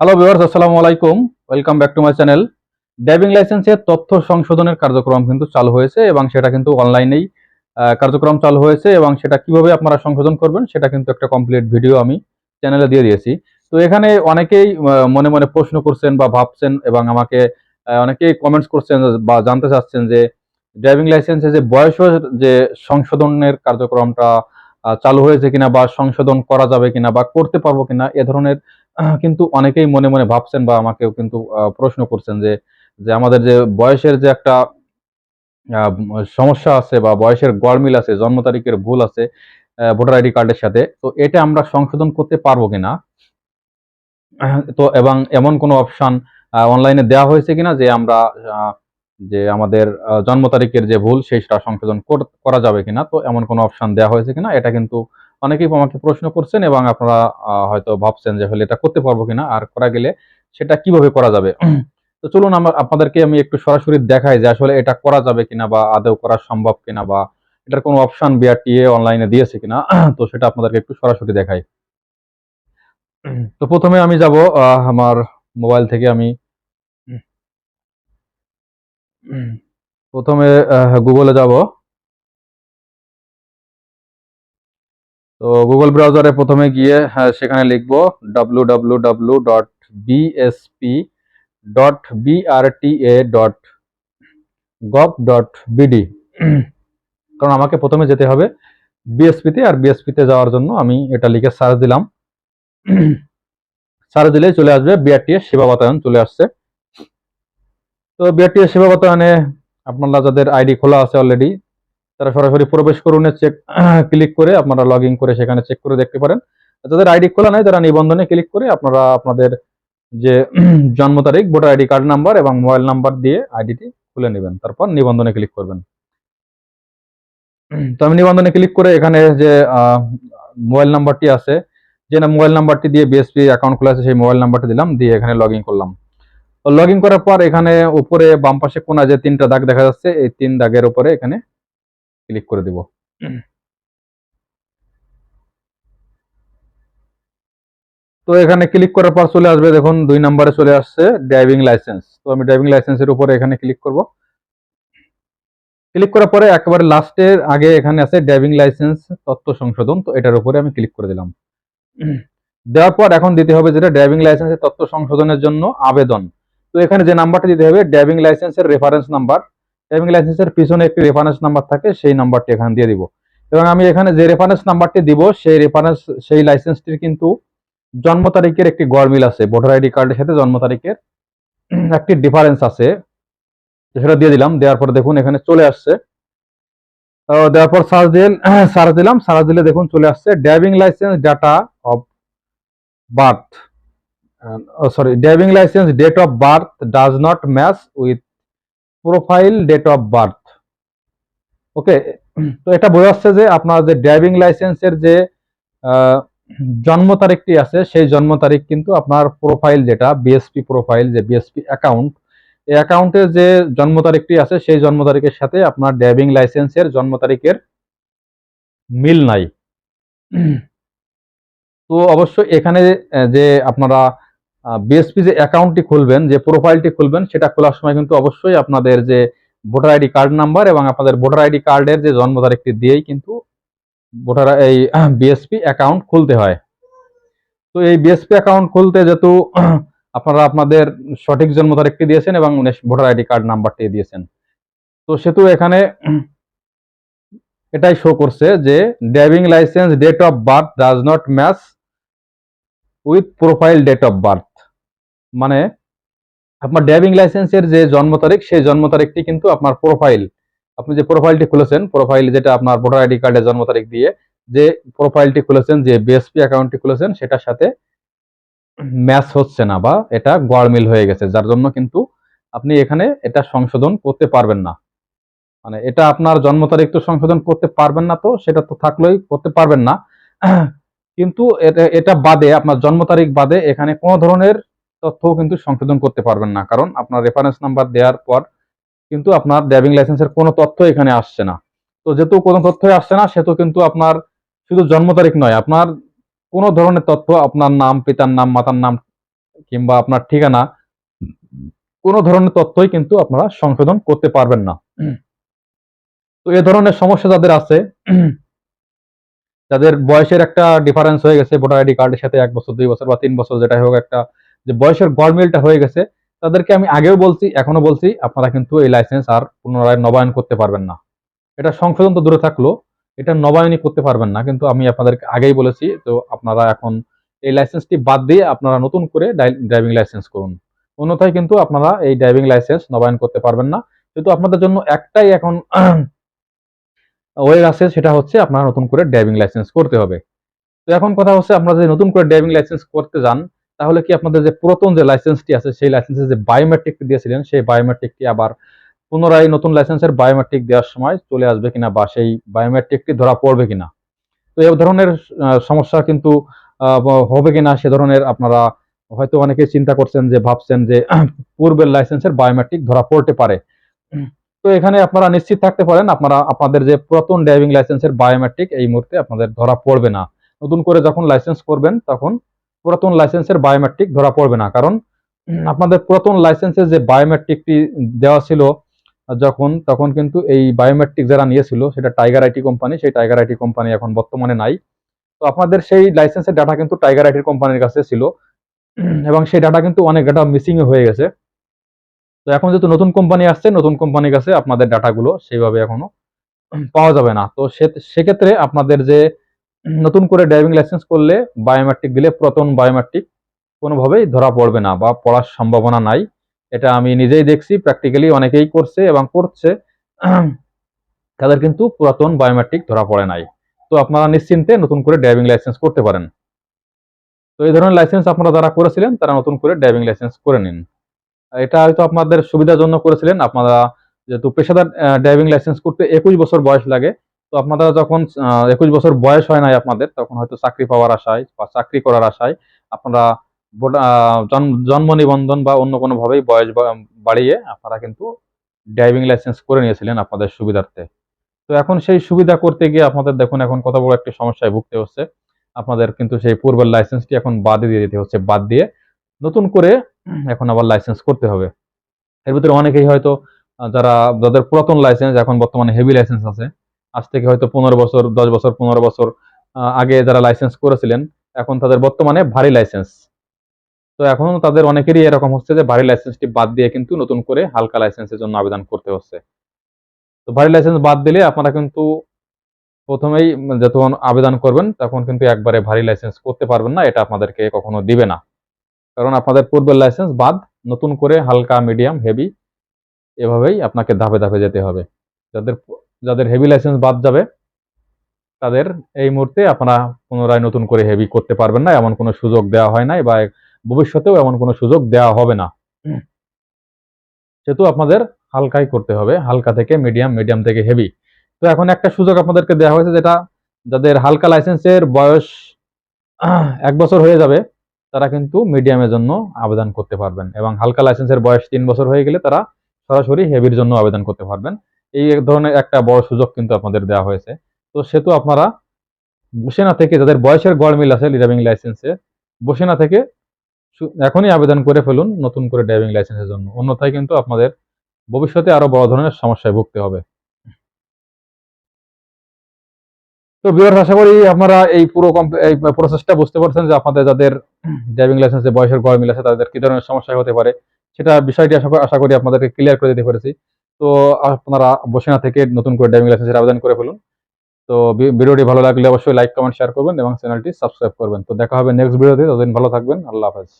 Hello viewers আসসালামু আলাইকুম welcome back to my channel driving লাইসেন্সের তথ্য সংশোধনের কার্যক্রম কিন্তু চালু হয়েছে এবং সেটা কিন্তু অনলাইনেই কার্যক্রম চালু হয়েছে এবং সেটা কীভাবে আপনারা সংশোধন করবেন সেটা কিন্তু একটা কমপ্লিট ভিডিও আমি চ্যানেলে দিয়ে দিয়েছি। তো এখানে অনেকেই মনে মনে প্রশ্ন করছেন বা ভাবছেন এবং আমাকে অনেকেই কমেন্টস করছেন বা জানতে চাচ্ছেন যে ড্রাইভিং লাইসেন্সে যে বয়স যে সংশোধনের কার্যক্রমটা চালু হয়েছে কিনা বা সংশোধন করা যাবে কিনা বা করতে পারব কিনা, এ ধরনের কিন্তু অনেকেই মনে মনে ভাবছেন বা আমাকেও কিন্তু প্রশ্ন করছেন যে যে আমাদের যে বয়সের যে একটা সমস্যা আছে বা বয়সের গড়মিল আছে, জন্ম তারিখের ভুল আছে ভোটার আইডি কার্ডের সাথে, তো এটা আমরা সংশোধন করতে পারব কিনা? তো এবং এমন কোনো অপশান অনলাইনে দেওয়া হয়েছে কিনা যে আমরা যে আমাদের জন্ম তারিখের যে ভুল, সেইটা সংশোধন করা যাবে কিনা? তো এমন কোনো অপশান দেওয়া হয়েছে কিনা? এটা কিন্তু অনেকেই আমাকে প্রশ্ন করছেন এবং আপনারা হয়তো ভাবছেন যে হলে এটা করতে পারব কিনা, আর করা গেলে সেটা কীভাবে করা যাবে? তো চলুন আমার আপনাদেরকে আমি একটু সরাসরি দেখাই যে আসলে এটা করা যাবে কিনা বা আদৌ করা সম্ভব কিনা বা এটার কোনো অপশন বিআরটিএ অনলাইনে দিয়েছে কিনা, তো সেটা আপনাদেরকে একটু সরাসরি দেখাই। তো প্রথমে আমি যাব আমার মোবাইল থেকে আমি, প্রথমে গুগলে যাব। তো গুগল ব্রাউজারে প্রথমে গিয়ে আহ, সেখানে লিখব W W W dot BSP dot BRTA dot gov dot BD কারণ আমাকে প্রথমে যেতে হবে বিএসপিতে আর বিএসপিতে যাওয়ার জন্য আমি এটা লিখে সার্চ দিলাম। সার্চ দিলেই চলে আসবে বিআরটিএ সেবা বাতায়ন চলে আসছে। তো বিআরটিএ সেবা বাতায়নে আপনারা যাদের আইডি খোলা আছে অলরেডি তারা সরাসরি প্রবেশ করুন চেক ক্লিক করে আপনারা লগ করে সেখানে চেক করে দেখতে পারেন। যাদের আইডি খোলা নাই, তারা নিবন্ধনে ক্লিক করে আপনারা আপনাদের যে জন্ম তারিখ ভোটার আইডি কার্ড নাম্বার এবং মোবাইল নাম্বার দিয়ে আইডিটি খুলে নেবেন। তারপর নিবন্ধনে ক্লিক করবেন। তো আমি নিবন্ধনে ক্লিক করে এখানে যে মোবাইল নাম্বারটি আছে, যে না মোবাইল নাম্বারটি দিয়ে বিএসপি অ্যাকাউন্ট খোলা আছে, সেই মোবাইল নাম্বারটি দিলাম, দিয়ে এখানে লগ করলাম। তো লগ করার পর এখানে উপরে বাম পাশে কোনা যে তিনটা দাগ দেখা যাচ্ছে, এই তিন দাগের উপরে এখানে ক্লিক করে দিব। তো এখানে ক্লিক করার পর চলে আসবে দেখুন দুই নম্বরে চলে আসছে ড্রাইভিং লাইসেন্স তো আমি ড্রাইভিং লাইসেন্সের উপরে এখানে ক্লিক করব। ক্লিক করার পরে একেবারে লাস্টের আগে এখানে আছে ড্রাইভিং লাইসেন্স তথ্য সংশোধন তো এটার উপরে আমি ক্লিক করে দিলাম। দেওয়ার পর এখন দিতে হবে যেটা ড্রাইভিং লাইসেন্সের তথ্য সংশোধনের জন্য আবেদন। তো এখানে যে নাম্বারটা দিতে হবে ড্রাইভিং লাইসেন্সের রেফারেন্স নাম্বার ড্রাইভিং লাইসেন্সের পিছনে একটি রেফারেন্স নাম্বার থাকে, সেই নাম্বারটি এখানে দিয়ে দিব। এবং আমি এখানে যে রেফারেন্স নাম্বারটি দিব, সেই রেফারেন্স সেই লাইসেন্সটির কিন্তু জন্ম তারিখের একটি গড়মিল আছে ভোটার আইডি কার্ডের সাথে জন্ম তারিখের একটি ডিফারেন্স আছে। সেটা দিয়ে দিলাম, দেওয়ার পর দেখুন এখানে চলে আসছে। দেওয়ার পর সার্চ দিন সার্চ দিলাম সার্চ দিলে দেখুন চলে আসছে driving licence data of birth sorry driving licence date of birth does not match with profile date of birth. Okay? তো এটা বোঝাচ্ছে যে আপনার যে ড্রাইভিং লাইসেন্সের যে জন্ম তারিখটি আছে, সেই জন্ম তারিখ কিন্তু আপনার প্রোফাইল যেটা বিএসপি প্রোফাইল যে বিএসপি অ্যাকাউন্ট এই অ্যাকাউন্টে যে জন্ম তারিখটি আছে, সেই জন্ম তারিখের সাথে আপনার ড্রাইভিং লাইসেন্সের জন্ম তারিখের মিল নাই। তো অবশ্যই এখানে যে আপনারা বিএসপি যে অ্যাকাউন্টটি খুলবেন, যে প্রোফাইলটি খুলবেন, সেটা খোলার সময় কিন্তু অবশ্যই আপনাদের যে ভোটার আইডি কার্ড নাম্বার এবং আপনাদের ভোটার আইডি কার্ডের যে জন্ম তারিখটি দিয়েই কিন্তু ভোটার এই বিএসপি অ্যাকাউন্ট খুলতে হয়। তো এই বিএসপি অ্যাকাউন্ট খুলতে যেহেতু আপনারা আপনাদের সঠিক জন্ম তারিখটি দিয়েছেন এবং ভোটার আইডি কার্ড নাম্বারটি দিয়েছেন। তো সেহেতু এখানে এটাই শো করছে যে driving licence date of birth does not match with profile date of birth মানে আপনার ড্রাইভিং লাইসেন্সের যে জন্ম তারিখ, সেই জন্ম তারিখটি কিন্তু আপনার প্রোফাইল আপনি যে প্রোফাইলটি খুলেছেন প্রোফাইল যেটা আপনার ভোটার আইডি কার্ডের জন্ম তারিখ দিয়ে, যে প্রোফাইলটি খুলেছেন, যে বিএসপি অ্যাকাউন্টটি খুলেছেন, সেটার সাথে ম্যাচ হচ্ছে না বা এটা গড়মিল হয়ে গেছে, যার জন্য কিন্তু আপনি এখানে এটা সংশোধন করতে পারবেন না। মানে এটা আপনার জন্ম তারিখ তো সংশোধন করতে পারবেন না তো, সেটা তো থাকলেই করতে পারবেন না। কিন্তু এটা- বাদে, আপনার জন্ম তারিখ বাদে এখানে কোনো ধরনের তথ্য কিন্তু সংশোধন করতে পারবেন না। কারণ আপনার রেফারেন্স নাম্বার দেওয়ার পর কিন্তু আপনার ড্রাইভিং লাইসেন্সের কোনো তথ্য এখানে আসছে না। তো যেহেতু কোনো তথ্যই আসছে না, সেহেতু কিন্তু আপনার শুধু জন্ম তারিখ নয়, আপনার কোনো ধরনের তথ্য আপনার নাম, পিতার নাম, মাতার নাম কিংবা আপনার ঠিকানা, কোনো ধরনের তথ্যই কিন্তু আপনারা সংশোধন করতে পারবেন না। তো এ ধরনের সমস্যা যাদের আছে, যাদের বয়সের একটা ডিফারেন্স হয়ে গেছে ভোটার আইডি কার্ডের সাথে এক বছর, দুই বছর বা তিন বছর, যেটাই হোক একটা যে বয়সের গড়মিলটা হয়ে গেছে, তাদেরকে আমি আগেও বলছি এখনও বলছি, আপনারা কিন্তু এই লাইসেন্স আর পুনরায় নবায়ন করতে পারবেন না। এটা সংশোধন তো দূরে থাকল, এটা নবায়নই করতে পারবেন না, কিন্তু আমি আপনাদেরকে আগেই বলেছি, তো আপনারা এখন এই লাইসেন্সটি বাদ দিয়ে আপনারা নতুন করে ড্রাইভিং লাইসেন্স করুন। অন্যথায় কিন্তু আপনারা এই ড্রাইভিং লাইসেন্স নবায়ন করতে পারবেন না। কিন্তু আপনাদের জন্য একটাই এখন ওয়ে আছে, সেটা হচ্ছে আপনারা নতুন করে ড্রাইভিং লাইসেন্স করতে হবে। তো এখন কথা হচ্ছে, আপনারা যদি নতুন করে ড্রাইভিং লাইসেন্স করতে যান তাহলে কি আপনাদের যে পুরাতন যে লাইসেন্সটি আছে, সেই লাইসেন্সে যে বায়োমেট্রিকটি দিয়েছিলেন, সেই বায়োমেট্রিকটি আবার পুনরায় নতুন লাইসেন্সের বায়োমেট্রিক দেওয়ার সময় চলে আসবে কিনা বা সেই বায়োমেট্রিকটি ধরা পড়বে কিনা? তো এই ধরনের সমস্যা কিন্তু হবে কিনা সে ধরনের আপনারা হয়তো অনেকে চিন্তা করছেন যে, ভাবছেন যে, পূর্বের লাইসেন্সের বায়োমেট্রিক ধরা পড়তে পারে। তো এখানে আপনারা নিশ্চিত থাকতে পারেন, আপনারা, আপনাদের যে পুরাতন ড্রাইভিং লাইসেন্সের বায়োমেট্রিক এই মুহূর্তে আপনাদের ধরা পড়বে না। নতুন করে যখন লাইসেন্স করবেন, তখন পুরাতন লাইসেন্সের বায়োমেট্রিক ধরা পড়বে না। কারণ আপনাদের পুরাতন লাইসেন্সের যে বায়োমেট্রিকটি দেওয়া ছিল, যখন, তখন কিন্তু এই বায়োমেট্রিক যারা নিয়েছিল, সেটা টাইগার আইটি কোম্পানি সেই টাইগার আইটি কোম্পানি এখন বর্তমানে নাই। তো আপনাদের সেই লাইসেন্সের ডাটা কিন্তু টাইগার আইটি কোম্পানির কাছে ছিল, এবং সেই ডাটা কিন্তু অনেক ডাটা মিসিং হয়ে গেছে। তো এখন যেহেতু নতুন কোম্পানি আসছে, নতুন কোম্পানির কাছে আপনাদের ডাটাগুলো সেইভাবে এখনও পাওয়া যাবে না। তো সেক্ষেত্রে আপনাদের যে নতুন করে ড্রাইভিং লাইসেন্স করলে বায়োমেট্রিক দিলে পুরাতন বায়োমেট্রিক কোনোভাবেই ধরা পড়বে না বা পড়ার সম্ভাবনা নাই। এটা আমি নিজেই দেখছি প্র্যাকটিক্যালি অনেকেই করছে এবং করছে। তাদের কিন্তু পুরাতন বায়োমেট্রিক ধরা পড়ে নাই। তো আপনারা নিশ্চিন্তে নতুন করে ড্রাইভিং লাইসেন্স করতে পারেন। তো এই ধরনের লাইসেন্স আপনারা যারা করেছিলেন, তারা নতুন করে ড্রাইভিং লাইসেন্স করে নিন। এটা হয়তো আপনাদের সুবিধার জন্য করেছিলেন। আপনারা যেহেতু পেশাদার ড্রাইভিং লাইসেন্স করতে একুশ বছর বয়স লাগে আপনারা যখন একুশ বছর বয়স হয় নাই আপনাদের, তখন হয়তো চাকরি পাওয়ার আশায় বা চাকরি করার আশায় আপনারা জন্ম নিবন্ধন বা অন্য কোনো ভাবেই বয়স বাড়িয়ে আপনারা কিন্তু ড্রাইভিং লাইসেন্স করে নিয়েছিলেন আপনাদের সুবিধার্থে। তো এখন সেই সুবিধা করতে গিয়ে আপনাদের দেখুন এখন কত বড় একটা সমস্যায় ভুগতে হচ্ছে। আপনাদের কিন্তু সেই পূর্বের লাইসেন্সটি এখন বাদ দিয়ে দিতে হচ্ছে, বাদ দিয়ে নতুন করে এখন আবার লাইসেন্স করতে হবে। এর ভিতরে অনেকেই হয়তো যারা, যাদের পুরাতন লাইসেন্স এখন বর্তমানে হেভি লাইসেন্স আছে আজ থেকে হয়তো পনেরো বছর, দশ বছর, পনেরো বছর আগে যারা লাইসেন্স করেছিলেন, এখন তাদের বর্তমানে ভারী লাইসেন্স তো এখন তাদের অনেকেরই এরকম হচ্ছে যে ভারী লাইসেন্সটি বাদ দিয়ে কিন্তু নতুন করে হালকা লাইসেন্সের জন্য আবেদন করতে হচ্ছে। তো ভারী লাইসেন্স বাদ দিলে আপনারা কিন্তু প্রথমেই যখন আবেদন করবেন, তখন কিন্তু একবারে ভারী লাইসেন্স করতে পারবেন না, এটা আপনাদেরকে কখনো দিবে না। কারণ আপনাদের পূর্বের লাইসেন্স বাদ, নতুন করে হালকা মিডিয়াম হেভি এভাবেই আপনাকে ধাপে ধাপে যেতে হবে। যাদের যাদের হেভি লাইসেন্স বাদ যাবে, তাদের এই মুহূর্তে আপনারা পুনরায় নতুন করে হেভি করতে পারবেন না, এমন কোনো সুযোগ দেওয়া হয় নাই বা ভবিষ্যতেও এমন কোনো সুযোগ দেওয়া হবে না। সেহেতু আপনাদের হালকাই করতে হবে, হালকা থেকে মিডিয়াম মিডিয়াম থেকে হেভি তো এখন একটা সুযোগ আপনাদেরকে দেওয়া হয়েছে যেটা, যাদের হালকা লাইসেন্সের বয়স এক বছর হয়ে যাবে, তারা কিন্তু মিডিয়ামের জন্য আবেদন করতে পারবেন এবং হালকা লাইসেন্সের বয়স তিন বছর হয়ে গেলে তারা সরাসরি হেভির জন্য আবেদন করতে পারবেন। এই এক ধরনের একটা বড় সুযোগ কিন্তু আপনাদের দেওয়া হয়েছে। তো সেহেতু আপনারা বসে না থেকে যাদের বয়সের গড়মিল আছে ড্রাইভিং লাইসেন্সে বসে না থেকে এখনই আবেদন করে ফেলুন নতুন করে ড্রাইভিং লাইসেন্সের জন্য। অন্যথায় কিন্তু আপনাদের ভবিষ্যতে আরও বড় ধরনের সমস্যায় ভুগতে হবে। তো বিয়ার আশা করি আপনারা এই পুরো এই প্রসেসটা বুঝতে পারছেন যে আপনাদের যাদের ড্রাইভিং লাইসেন্সে বয়সের গড় মিল আছে তাদের কি ধরনের সমস্যা হতে পারে। সেটা বিষয়টি আশা আশা করি আপনাদেরকে ক্লিয়ার করে দিতে পেরেছি। তো আপনারা বসে না থেকে নতুন করে ড্রাইভিং লাইসেন্সের আবেদন করে ফেলুন। তো ভিডিওটি ভালো লাগলে অবশ্যই লাইক কমেন্ট শেয়ার করবেন এবং চ্যানেলটি সাবস্ক্রাইব করবেন। তো দেখা হবে নেক্সট ভিডিওতে ততদিন ভালো থাকবেন। আল্লাহ হাফেজ।